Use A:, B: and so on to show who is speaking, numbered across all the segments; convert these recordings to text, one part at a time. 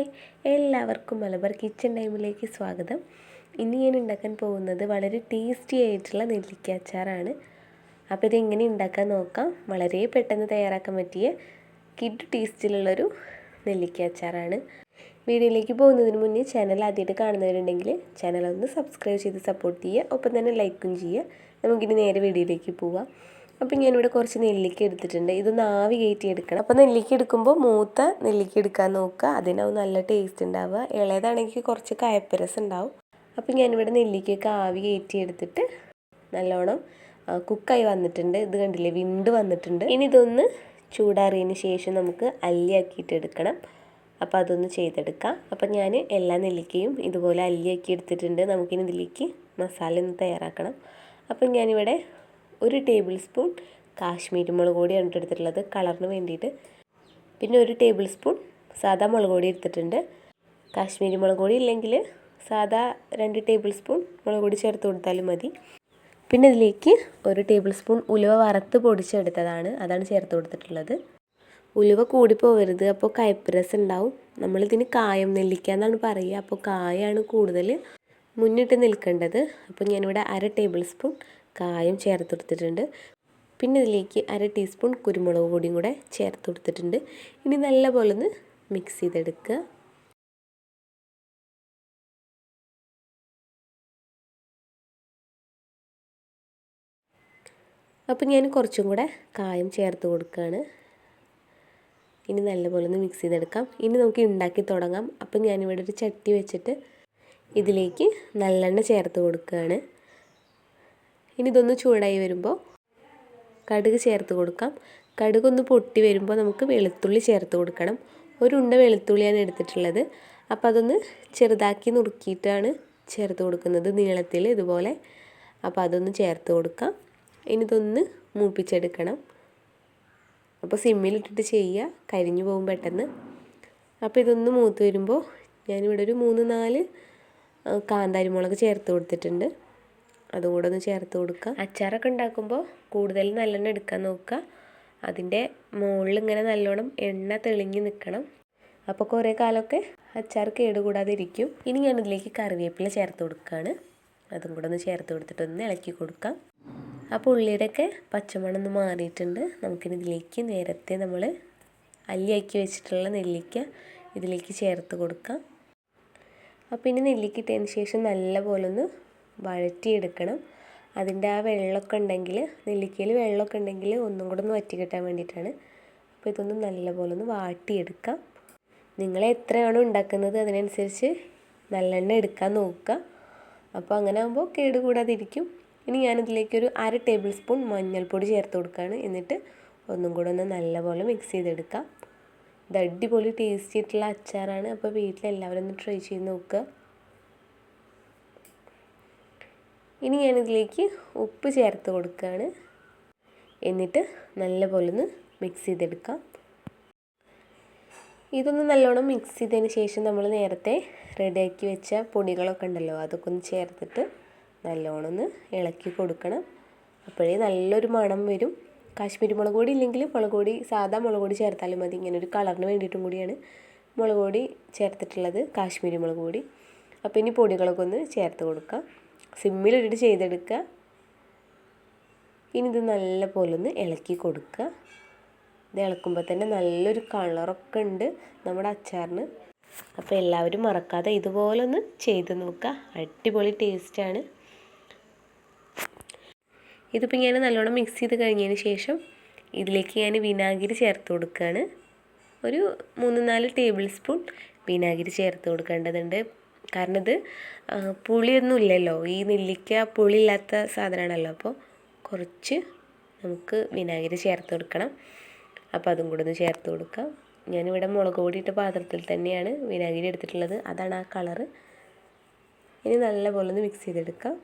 A: Hi. എല്ലാവർക്കും Malabar kitchen ടൈമിലേക്ക് സ്വാഗതം. ഇനി ഞാൻ ഉണ്ടാക്കാൻ പോകുന്നത് വളരെ ടേസ്റ്റി ആയിട്ടുള്ള നെല്ലിക്ക അച്ചാറാണ്. അപ്പോൾ ഇതെങ്ങനെ ഉണ്ടാക്കാൻ നോക്കാം? വളരെ പെട്ടെന്ന് തയ്യാറാക്കാൻ പറ്റിയ കിഡ് ടേസ്റ്റിലുള്ളൊരു നെല്ലിക്ക അച്ചാറാണ്. വീഡിയോയിലേക്ക് പോകുന്നതിന് മുന്നേ ചാനൽ ആദ്യമായിട്ട് കാണുന്നവരുണ്ടെങ്കിൽ ചാനൽ ഒന്ന് സബ്സ്ക്രൈബ് ചെയ്ത് സപ്പോർട്ട് ചെയ്യുക. ഒപ്പം തന്നെ ലൈക്കും ചെയ്യുക. നമുക്കിനി നേരെ വീഡിയോയിലേക്ക് പോവാം. അപ്പം ഞാനിവിടെ കുറച്ച് നെല്ലിക്ക എടുത്തിട്ടുണ്ട്. ഇതൊന്ന് ആവി കയറ്റി എടുക്കണം അപ്പോൾ നെല്ലിക്ക എടുക്കുമ്പോൾ മൂത്ത നെല്ലിക്ക എടുക്കാൻ നോക്കുക. അതിനാവും നല്ല ടേസ്റ്റ് ഉണ്ടാവുക. ഇളയതാണെങ്കിൽ കുറച്ച് കയപ്പരസം ഉണ്ടാവും. അപ്പോൾ ഞാനിവിടെ നെല്ലിക്കയൊക്കെ ആവി കയറ്റി എടുത്തിട്ട് നല്ലോണം കുക്കായി വന്നിട്ടുണ്ട്. ഇത് കണ്ടില്ലേ? വിണ്ട് വന്നിട്ടുണ്ട്. ഇനി ഇതൊന്ന് ചൂടാറിയതിന് ശേഷം നമുക്ക് അല്ലിയാക്കിയിട്ട് എടുക്കണം അപ്പോൾ അതൊന്ന് ചെയ്തെടുക്കാം. അപ്പം ഞാൻ എല്ലാ നെല്ലിക്കയും ഇതുപോലെ അല്ലിയാക്കി എടുത്തിട്ടുണ്ട്. നമുക്കിനി ഇതിലേക്ക് മസാല ഒന്ന് തയ്യാറാക്കണം. അപ്പം ഞാനിവിടെ ഒരു ടേബിൾ സ്പൂൺ കാശ്മീരി മുളക് പൊടിയാണ് എടുത്തിട്ടുള്ളത്. കളറിന് വേണ്ടിയിട്ട്. പിന്നെ ഒരു ടേബിൾ സ്പൂൺ സാദാ മുളക് പൊടി എടുത്തിട്ടുണ്ട്. കാശ്മീരി മുളക് പൊടി ഇല്ലെങ്കിൽ സാദാ രണ്ട് ടേബിൾ സ്പൂൺ മുളക് പൊടി ചേർത്ത് കൊടുത്താലും മതി. പിന്നെ ഇതിലേക്ക് ഒരു ടേബിൾ സ്പൂൺ ഉലുവ വറുത്ത് പൊടിച്ചെടുത്തതാണ്. അതാണ് ചേർത്ത് കൊടുത്തിട്ടുള്ളത്. ഉലുവ കൂടി പോകരുത് അപ്പോൾ കയ്പ്പരസം ഉണ്ടാവും. നമ്മളിതിന് കായം നെല്ലിക്ക എന്നാണ് പറയുക. അപ്പോൾ കായാണ് കൂടുതൽ മുന്നിട്ട് നിൽക്കേണ്ടത്. അപ്പോൾ ഞാനിവിടെ അര ടേബിൾ സ്പൂൺ കായം ചേർത്ത് കൊടുത്തിട്ടുണ്ട്. പിന്നെ ഇതിലേക്ക് അര ടീസ്പൂൺ കുരുമുളക് പൊടിയും കൂടെ ചേർത്ത് കൊടുത്തിട്ടുണ്ട്. ഇനി നല്ലപോലെ ഒന്ന് മിക്സ് ചെയ്തെടുക്കുക. അപ്പം ഞാൻ കുറച്ചും കൂടെ കായം ചേർത്ത് കൊടുക്കുകയാണ്. ഇനി നല്ലപോലെ ഒന്ന് മിക്സ് ചെയ്തെടുക്കാം. ഇനി നമുക്ക് ഉണ്ടാക്കി തുടങ്ങാം. അപ്പം ഞാനിവിടെ ഒരു ചട്ടി വെച്ചിട്ട് ഇതിലേക്ക് നല്ലെണ്ണ ചേർത്ത് കൊടുക്കുകയാണ്. ഇനി ഇതൊന്ന് ചൂടായി വരുമ്പോൾ കടുക് ചേർത്ത് കൊടുക്കാം. കടുക് ഒന്ന് പൊട്ടി വരുമ്പോൾ നമുക്ക് വെളുത്തുള്ളി ചേർത്ത് കൊടുക്കണം. ഒരു ഉണ്ട വെളുത്തുള്ളിയാണ് എടുത്തിട്ടുള്ളത്. അപ്പോൾ അതൊന്ന് ചെറുതാക്കി നുറുക്കിയിട്ടാണ് ചേർത്ത് കൊടുക്കുന്നത് നീളത്തിൽ ഇതുപോലെ. അപ്പോൾ അതൊന്ന് ചേർത്ത് കൊടുക്കാം. ഇനി ഇതൊന്ന് മൂപ്പിച്ചെടുക്കണം. അപ്പോൾ സിമ്മിലിട്ടിട്ട് ചെയ്യുക. കരിഞ്ഞു പോകും പെട്ടെന്ന്. അപ്പോൾ ഇതൊന്ന് മൂത്ത് വരുമ്പോൾ ഞാനിവിടെ ഒരു മൂന്ന് നാല് കാന്താരി മുളക് ചേർത്ത് കൊടുത്തിട്ടുണ്ട്. അതും കൂടെ ഒന്ന് ചേർത്ത് കൊടുക്കുക. അച്ചാറൊക്കെ ഉണ്ടാക്കുമ്പോൾ കൂടുതൽ നല്ലെണ്ണ എടുക്കാൻ നോക്കുക. അതിന്റെ മുകളിൽ ഇങ്ങനെ നല്ലോണം എണ്ണ തെളിഞ്ഞു നിൽക്കണം. അപ്പോൾ കുറേ കാലമൊക്കെ അച്ചാർ കേടുകൂടാതെ ഇരിക്കും ഇനി ഞാൻ ഇതിലേക്ക് കറിവേപ്പില ചേർത്ത് കൊടുക്കുകയാണ്. അതും കൂടെ ഒന്ന് ചേർത്ത് കൊടുത്തിട്ട് ഒന്ന് ഇളക്കി കൊടുക്കാം. അപ്പോൾ ഉള്ളിയുടെയൊക്കെ പച്ചമണം ഒന്ന് മാറിയിട്ടുണ്ട്. നമുക്കിനി ഇതിലേക്ക് നേരത്തെ നമ്മൾ അല്ലിയാക്കി വെച്ചിട്ടുള്ള നെല്ലിക്ക ഇതിലേക്ക് ചേർത്ത് കൊടുക്കാം. അപ്പോൾ ഇനി നെല്ലിക്ക ഇട്ടതിന് ശേഷം നല്ലപോലെ ഒന്ന് വഴറ്റിയെടുക്കണം. അതിന്റെ ആ വെള്ളമൊക്കെ ഉണ്ടെങ്കിൽ നെല്ലിക്കയിൽ വെള്ളമൊക്കെ ഉണ്ടെങ്കിൽ ഒന്നും കൂടെ ഒന്ന് വറ്റി കിട്ടാൻ വേണ്ടിയിട്ടാണ്. അപ്പോൾ ഇതൊന്ന് നല്ലപോലെ ഒന്ന് വാട്ടിയെടുക്കാം. നിങ്ങൾ എത്രയാണ് ഉണ്ടാക്കുന്നത് അതിനനുസരിച്ച് നല്ലെണ്ണ എടുക്കാൻ നോക്കുക. അപ്പോൾ അങ്ങനെ ആകുമ്പോൾ കേടുകൂടാതിരിക്കും. ഇനി ഞാനിതിലേക്കൊരു അര ടേബിൾ സ്പൂൺ മഞ്ഞൾപ്പൊടി ചേർത്ത് കൊടുക്കുകയാണ്. എന്നിട്ട് ഒന്നും കൂടെ ഒന്ന് നല്ലപോലെ മിക്സ് ചെയ്തെടുക്കാം. ഇത് അടിപൊളി ടേസ്റ്റി ആയിട്ടുള്ള അച്ചാറാണ്. അപ്പോൾ വീട്ടിലെല്ലാവരും ഒന്ന് ട്രൈ ചെയ്ത് നോക്കുക. ഇനി ഞാനിതിലേക്ക് ഉപ്പ് ചേർത്ത് കൊടുക്കുകയാണ്. എന്നിട്ട് നല്ലപോലെ ഒന്ന് മിക്സ് ചെയ്തെടുക്കാം. ഇതൊന്ന് നല്ലോണം മിക്സ് ചെയ്തതിന് ശേഷം നമ്മൾ നേരത്തെ റെഡിയാക്കി വെച്ച പൊടികളൊക്കെ ഉണ്ടല്ലോ അതൊക്കെ ഒന്ന് ചേർത്തിട്ട് നല്ലോണം ഒന്ന് ഇളക്കി കൊടുക്കണം. അപ്പോഴേ നല്ലൊരു മണം വരും. കാശ്മീരി മുളക് പൊടി ഇല്ലെങ്കിൽ മുളക് പൊടി സാധാ മുളക് പൊടി ചേർത്താലും മതി. ഇങ്ങനെ ഒരു കളറിന് വേണ്ടിയിട്ടും കൂടിയാണ് മുളക് പൊടി ചേർത്തിട്ടുള്ളത് കാശ്മീരി മുളക് പൊടി. അപ്പോൾ ഇനി പൊടികളൊക്കെ ഒന്ന് ചേർത്ത് കൊടുക്കാം. സിമ്മിലിട്ടിട്ട് ചെയ്തെടുക്കുക. ഇനി ഇത് നല്ല പോലെ ഒന്ന് ഇളക്കി കൊടുക്കുക. ഇത് ഇളക്കുമ്പോൾ തന്നെ നല്ലൊരു കളറൊക്കെ ഉണ്ട് നമ്മുടെ അച്ചാറിന്. അപ്പോൾ എല്ലാവരും മറക്കാതെ ഇതുപോലെ ഒന്ന് ചെയ്ത് നോക്കുക. അടിപൊളി ടേസ്റ്റാണ്. ഇതിപ്പോൾ ഞാൻ നല്ലോണം മിക്സ് ചെയ്ത് കഴിഞ്ഞതിന് ശേഷം ഇതിലേക്ക് ഞാൻ വിനാഗിരി ചേർത്ത് കൊടുക്കുകയാണ്. ഒരു മൂന്ന് നാല് ടേബിൾ സ്പൂൺ വിനാഗിരി ചേർത്ത് കൊടുക്കേണ്ടതുണ്ട്. കാരണം ഇത് പുളിയൊന്നും ഇല്ലല്ലോ. ഈ നെല്ലിക്ക പുളിയില്ലാത്ത സാധനമാണല്ലോ. അപ്പോൾ കുറച്ച് നമുക്ക് വിനാഗിരി ചേർത്ത് കൊടുക്കണം. അപ്പോൾ അതും കൂടെ ഒന്ന് ചേർത്ത് കൊടുക്കാം. ഞാനിവിടെ മുളക് പൊടി ഇട്ട പാത്രത്തിൽ തന്നെയാണ് വിനാഗിരി എടുത്തിട്ടുള്ളത്. അതാണ് ആ കളറ്. ഇനി നല്ലപോലെ ഒന്ന് മിക്സ് ചെയ്തെടുക്കാം.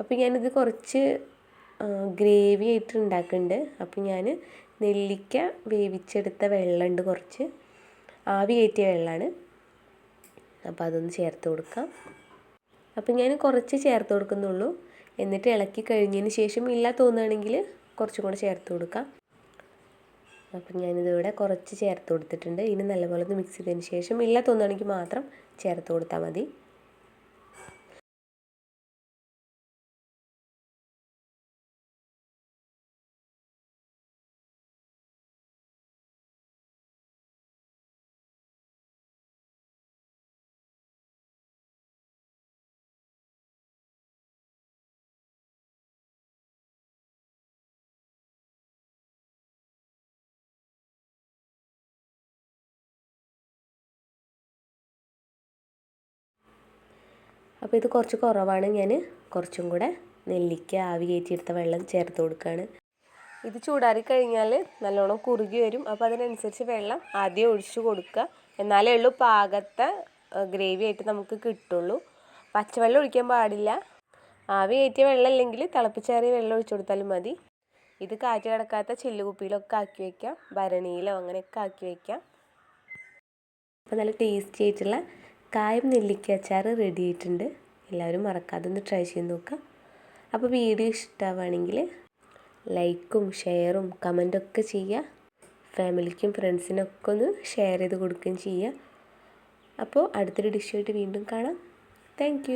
A: അപ്പോൾ ഞാനിത് കുറച്ച് ഗ്രേവി ആയിട്ട് ഉണ്ടാക്കുന്നുണ്ട്. അപ്പോൾ ഞാൻ നെല്ലിക്ക വേവിച്ചെടുത്ത വെള്ളമുണ്ട് കുറച്ച്. ആവി കയറ്റിയ വെള്ളമാണ്. അപ്പോൾ അതൊന്ന് ചേർത്ത് കൊടുക്കാം. അപ്പോൾ ഞാൻ കുറച്ച് ചേർത്ത് കൊടുക്കുന്നുള്ളൂ. എന്നിട്ട് ഇളക്കി കഴിഞ്ഞതിന് ശേഷം ഇല്ല തോന്നുകയാണെങ്കിൽ കുറച്ചും കൂടെ ചേർത്ത് കൊടുക്കാം. അപ്പം ഞാനിതിവിടെ കുറച്ച് ചേർത്ത് കൊടുത്തിട്ടുണ്ട്. ഇനി നല്ലപോലെ ഒന്ന് മിക്സ് ചെയ്തതിന് ശേഷം ഇല്ല തോന്നുകയാണെങ്കിൽ മാത്രം ചേർത്ത് കൊടുത്താൽ മതി. അപ്പോൾ ഇത് കുറച്ച് കുറവാണ് ഞാൻ കുറച്ചും കൂടെ നെല്ലിക്ക ആവി കയറ്റിയെടുത്ത വെള്ളം ചേർത്ത് കൊടുക്കുകയാണ് ഇത് ചൂടാറി കഴിഞ്ഞാൽ നല്ലോണം കുറുകി വരും. അപ്പോൾ അതിനനുസരിച്ച് വെള്ളം ആദ്യം ഒഴിച്ചു കൊടുക്കുക. എന്നാലേ ഉള്ളൂ പാകത്തെ ഗ്രേവി ആയിട്ട് നമുക്ക് കിട്ടുള്ളൂ. പച്ചവെള്ളം ഒഴിക്കാൻ പാടില്ല. ആവി കയറ്റിയ വെള്ളം അല്ലെങ്കിൽ തിളപ്പിച്ചേറിയ വെള്ളം ഒഴിച്ചു കൊടുത്താലും മതി. ഇത് കാറ്റ് കിടക്കാത്ത ചില്ലുകുപ്പിയിലൊക്കെ ആക്കി വയ്ക്കാം ഭരണിയിലോ അങ്ങനെയൊക്കെ ആക്കി വയ്ക്കാം അപ്പോൾ നല്ല ടേസ്റ്റി ആയിട്ടുള്ള കായം നെല്ലിക്ക അച്ചാർ റെഡി ആയിട്ടുണ്ട്. എല്ലാവരും മറക്കാതെ ഒന്ന് ട്രൈ ചെയ്ത് നോക്കുക അപ്പോൾ വീഡിയോ ഇഷ്ടമാവുകയാണെങ്കിൽ ലൈക്കും ഷെയറും കമന്റൊക്കെ ചെയ്യുക. ഫാമിലിക്കും ഫ്രണ്ട്സിനൊക്കെ ഒന്ന് ഷെയർ ചെയ്ത് കൊടുക്കുകയും ചെയ്യുക. അപ്പോൾ അടുത്തൊരു ഡിഷുമായിട്ട് വീണ്ടും കാണാം. താങ്ക്